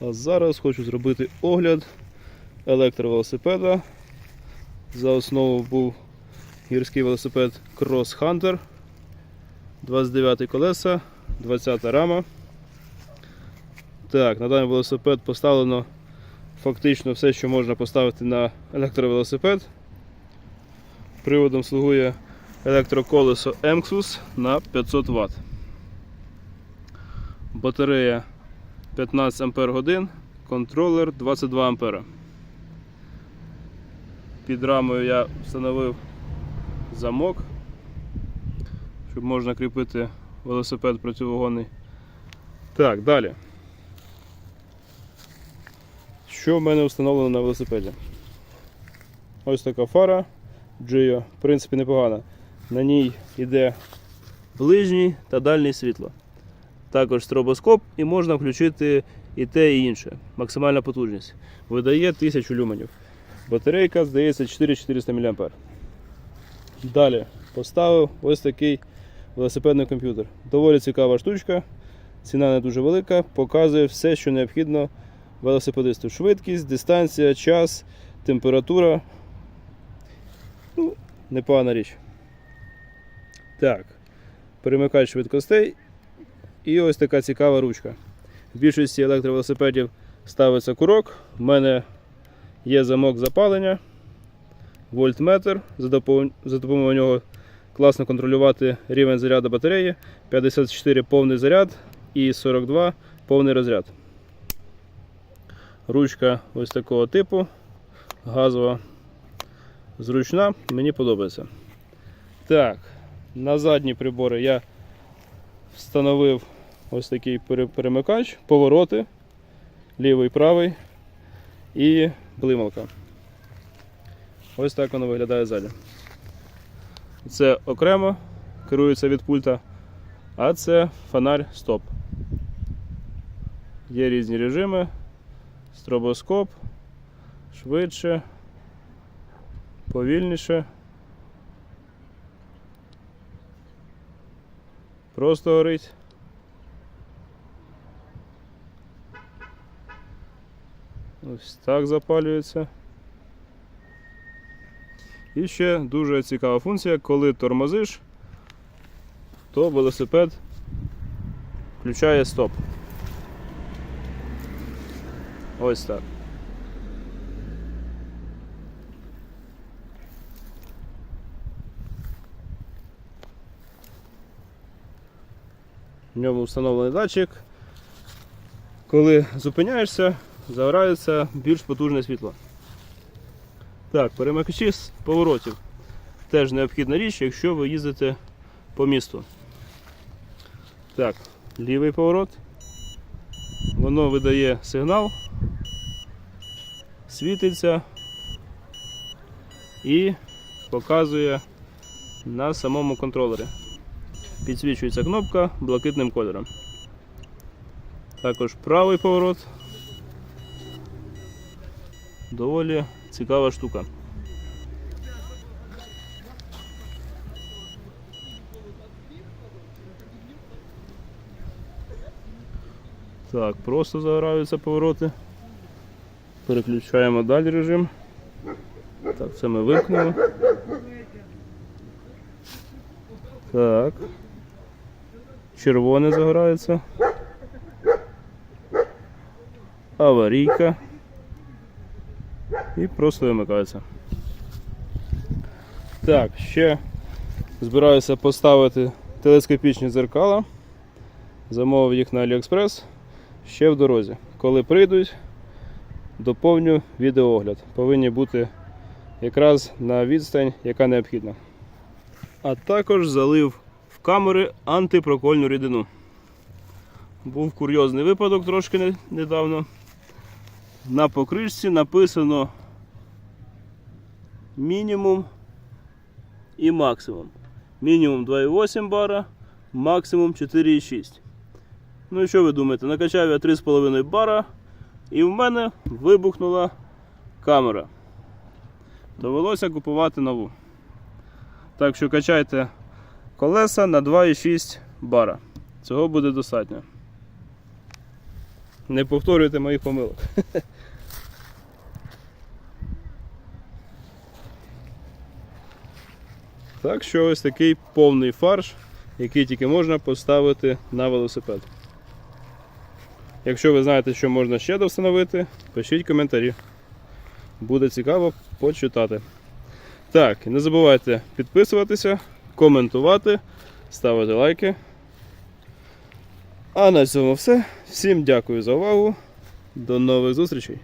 А зараз хочу зробити огляд електровелосипеда. За основу був гірський велосипед Cross Hunter. 29 колеса, 20 рама. Так, на даний велосипед поставлено фактично все, що можна поставити на електровелосипед. Приводом слугує електроколесо Emxus на 500 Вт. Батарея 15 Ампер годин, контролер 22 Ампера. Під рамою я встановив замок, щоб можна кріпити велосипед противогонний. Так, далі. Що в мене встановлено на велосипеді? Ось така фара Gio, в принципі, непогана. На ній йде ближній та дальнє світло. Також стробоскоп і можна включити і те, і інше. Максимальна потужність. Видає 1000 люменів. Батарейка, здається, 4400 мА. Далі поставив ось такий велосипедний комп'ютер. Доволі цікава штучка. Ціна не дуже велика, показує все, що необхідно велосипедисту. Швидкість, дистанція, час, температура. Ну, непогана річ. Так, перемикач швидкостей і ось така цікава ручка. В більшості електровелосипедів ставиться курок. У мене є замок запалення, вольтметр. За допомогою нього класно контролювати рівень заряду батареї. 54 повний заряд і 42 повний розряд. Ручка ось такого типу, газова, зручна, мені подобається. Так, на задні прибори я встановив ось такий перемикач, повороти, лівий, правий і блималка. Ось так воно виглядає ззаді. Це окремо керується від пульта, а це фонарь стоп. Є різні режими, стробоскоп, швидше, повільніше. Просто горить. Ось так запалюється. І ще дуже цікава функція, коли тормозиш, то велосипед включає стоп. Ось так. В ньому встановлений датчик. Коли зупиняєшся, загорається більш потужне світло. Так, перемикачі з поворотів. Теж необхідна річ, якщо ви їздите по місту. Так, лівий поворот. Воно видає сигнал, світиться і показує на самому контролері. Підсвічується кнопка блакитним кольором. Також правий поворот. Доволі цікава штука. Так, просто загораються повороти. Переключаємо далі режим. Так, це ми вимкнули. Так. Червоне загорається. Аварійка. І просто вимикається. Так, ще збираюся поставити телескопічні дзеркала. Замовив їх на AliExpress ще в дорозі. Коли прийдуть, доповню відеоогляд. Повинні бути якраз на відстань, яка необхідна. А також залив камери антипрокольну рідину. Був курйозний випадок трошки недавно. На покришці написано мінімум і максимум. Мінімум 2,8 бара, максимум 4,6. Ну і що ви думаєте? Накачав я 3,5 бара і в мене вибухнула камера. Довелося купувати нову. Так що качайте колеса на 2,6 бара. Цього буде достатньо. Не повторюйте моїх помилок. Так що ось такий повний фарш, який тільки можна поставити на велосипед. Якщо ви знаєте, що можна ще достановити, пишіть коментарі. Буде цікаво почитати. Так, не забувайте підписуватися, коментувати, ставити лайки. А на цьому все. Всім дякую за увагу. До нових зустрічей!